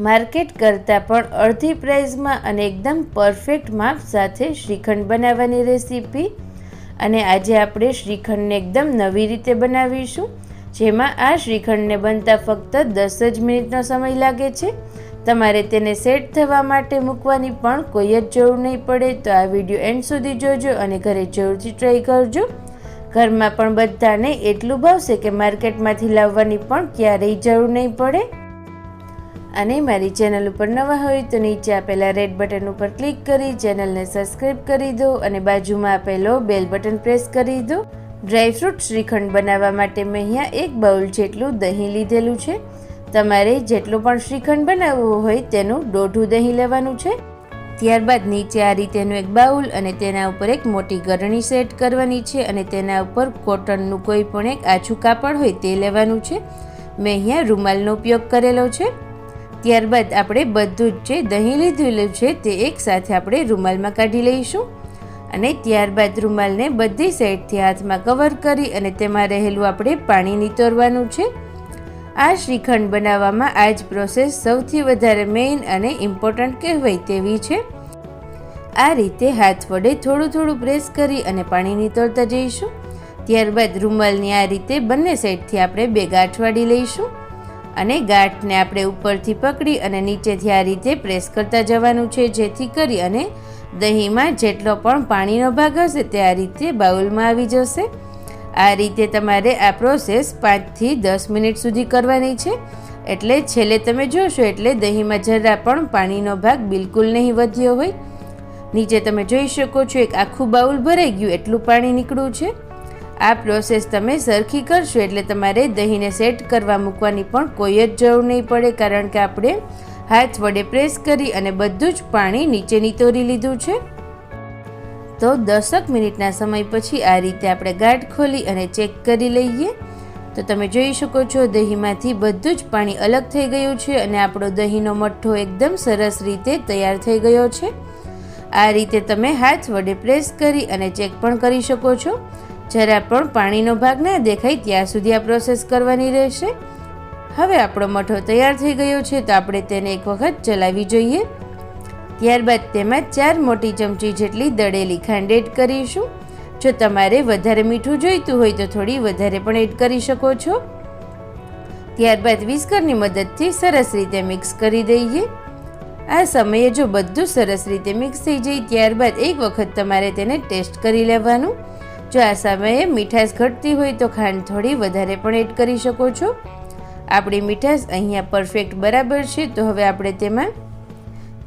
Market કરતાં પણ અડધી પ્રાઇઝમાં અને એકદમ પરફેક્ટ માપ સાથે શ્રીખંડ બનાવવાની રેસીપી. અને આજે આપણે શ્રીખંડને એકદમ નવી રીતે બનાવીશું, જેમાં આ શ્રીખંડને બનતા ફક્ત દસ જ મિનિટનો સમય લાગે છે. તમારે તેને સેટ થવા માટે મૂકવાની પણ કોઈ જ જરૂર નહીં પડે, તો આ વીડિયો એન્ડ સુધી જોજો અને ઘરે જરૂરથી ટ્રાય કરજો. ઘરમાં પણ બધાને એટલું ભાવશે કે માર્કેટમાંથી લાવવાની પણ ક્યારેય જરૂર નહીં પડે. અને મારી ચેનલ ઉપર નવા હોય તો નીચે આપેલા રેડ બટન ઉપર ક્લિક કરી ચેનલને સબસ્ક્રાઈબ કરી દો અને બાજુમાં આપેલો બેલ બટન પ્રેસ કરી દો. ડ્રાયફ્રૂટ શ્રીખંડ બનાવવા માટે મેં અહીંયા એક બાઉલ જેટલું દહીં લીધેલું છે. તમારે જેટલું પણ શ્રીખંડ બનાવવું હોય તેનું દોઢું દહીં લેવાનું છે. ત્યારબાદ નીચે આ રીતેનું એક બાઉલ અને તેના ઉપર એક મોટી ગરણી સેટ કરવાની છે અને તેના ઉપર કોટનનું કોઈ પણ એક આછું કાપડ હોય તે લેવાનું છે. મેં અહીંયા રૂમાલનો ઉપયોગ કરેલો છે. ત્યારબાદ આપણે બધું જ જે દહીં લીધેલું છે તે એકસાથે આપણે રૂમાલમાં કાઢી લઈશું. અને ત્યારબાદ રૂમાલને બધી સાઈડથી હાથમાં કવર કરી અને તેમાં રહેલું આપણે પાણી નીતોરવાનું છે. આ શ્રીખંડ બનાવવામાં આ જ પ્રોસેસ સૌથી વધારે મેઇન અને ઇમ્પોર્ટન્ટ કહેવાય તેવી છે. આ રીતે હાથ વડે થોડું થોડું પ્રેસ કરી અને પાણી નીતરતા જઈશું. ત્યારબાદ રૂમાલની આ રીતે બંને સાઈડથી આપણે બે ગાંઠ લઈશું. અને ગાંઠને આપણે ઉપરથી પકડી અને નીચેથી આ રીતે પ્રેસ કરતા જવાનું છે, જેથી કરી અને દહીંમાં જેટલો પણ પાણીનો ભાગ હશે તે આ રીતે બાઉલમાં આવી જશે. આ રીતે તમારે આ પ્રોસેસ પાંચથી દસ મિનિટ સુધી કરવાની છે. એટલે છેલ્લે તમે જોશો એટલે દહીંમાં જરા પણ પાણીનો ભાગ બિલકુલ નહીં વધ્યો હોય. નીચે તમે જોઈ શકો છો એક આખું બાઉલ ભરાઈ ગયું, એટલું પાણી નીકળ્યું છે. આ પ્રોસેસ તમે સરખી કરશો એટલે તમારે દહીંને સેટ કરવા મૂકવાની પણ કોઈ જ જરૂર નહીં પડે, કારણ કે આપણે હાથ વડે પ્રેસ કરી અને બધું જ પાણી નીચે નીતોરી લીધું છે. તો દસક મિનિટના સમય પછી આ રીતે આપણે ગાંઠ ખોલી અને ચેક કરી લઈએ. તો તમે જોઈ શકો છો દહીંમાંથી બધું જ પાણી અલગ થઈ ગયું છે અને આપણો દહીંનો મઠ્ઠો એકદમ સરસ રીતે તૈયાર થઈ ગયો છે. આ રીતે તમે હાથ વડે પ્રેસ કરી અને ચેક પણ કરી શકો છો. જરા પણ પાણીનો ભાગ ના દેખાય ત્યાં સુધી આ પ્રોસેસ કરવાની રહેશે. હવે આપણો મઠો તૈયાર થઈ ગયો છે તો આપણે તેને એક વખત ચલાવી જોઈએ. ત્યારબાદ તેમાં ચાર મોટી ચમચી જેટલી દળેલી ખાંડ એડ કરીશું. જો તમારે વધારે મીઠું જોઈતું હોય તો થોડી વધારે પણ એડ કરી શકો છો. ત્યારબાદ વિસ્કરની મદદથી સરસ રીતે મિક્સ કરી દઈએ. આ સમયે જો બધું સરસ રીતે મિક્સ થઈ જાય ત્યારબાદ એક વખત તમારે તેને ટેસ્ટ કરી લેવાનું. જો આ સમયે મીઠાશ ઘટતી હોય તો ખાંડ થોડી વધારે પણ એડ કરી શકો છો. આપણી મીઠાશ અહીંયા પરફેક્ટ બરાબર છે, તો હવે આપણે તેમાં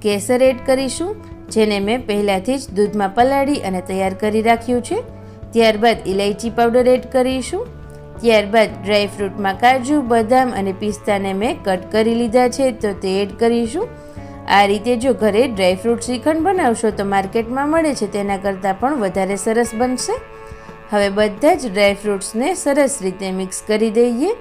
કેસર એડ કરીશું, જેને મેં પહેલાંથી જ દૂધમાં પલાળી અને તૈયાર કરી રાખ્યું છે. ત્યારબાદ ઇલાયચી પાવડર એડ કરીશું. ત્યારબાદ ડ્રાયફ્રૂટમાં કાજુ, બદામ અને પિસ્તાને મેં કટ કરી લીધા છે, તો તે એડ કરીશું. આ રીતે જો ઘરે ડ્રાયફ્રૂટ શ્રીખંડ બનાવશો તો માર્કેટમાં મળે છે, તેના કરતાં પણ વધારે સરસ બનશે. હવે બધા જ ડ્રાયફ્રૂટ્સને સરસ રીતે મિક્સ કરી દઈએ.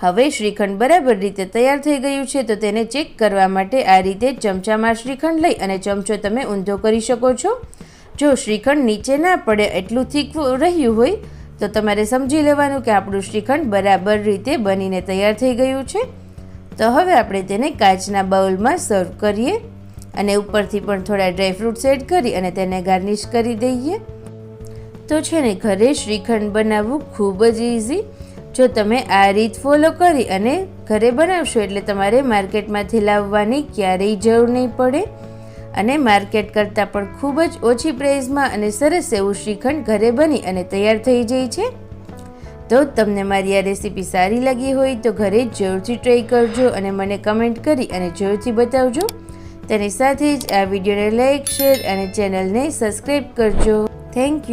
હવે શ્રીખંડ બરાબર રીતે તૈયાર થઈ ગયું છે, તો તેને ચેક કરવા માટે આ રીતે ચમચામાં શ્રીખંડ લઈ અને ચમચો તમે ઊંધો કરી શકો છો. જો શ્રીખંડ નીચે ના પડે એટલું થીક રહ્યું હોય, તો તમારે સમજી લેવાનું કે આપણું શ્રીખંડ બરાબર રીતે બનીને તૈયાર થઈ ગયું છે. તો હવે આપણે તેને કાચના બાઉલમાં સર્વ કરીએ અને ઉપરથી પણ થોડા ડ્રાયફ્રૂટ્સ એડ કરી અને તેને ગાર્નિશ કરી દઈએ. તો છે ને ઘરે શ્રીખંડ બનાવવું ખૂબ જ ઇઝી જો તમે આ રીત ફોલો કરી અને ઘરે બનાવશો એટલે તમારે માર્કેટમાંથી લાવવાની ક્યારેય જરૂર નહીં પડે. અને માર્કેટ કરતાં પણ ખૂબ જ ઓછી પ્રાઇઝમાં અને સરસ એવું શ્રીખંડ ઘરે બની અને તૈયાર થઈ જાય છે. તો તમને મારી આ રેસીપી સારી લાગી હોય તો ઘરે જરૂરથી ટ્રાય કરજો અને મને કમેન્ટ કરી અને જરૂરથી બતાવજો. તેની સાથે જ આ વિડીયોને લાઇક શેર અને ચેનલને સબસ્ક્રાઈબ કરજો. Thank you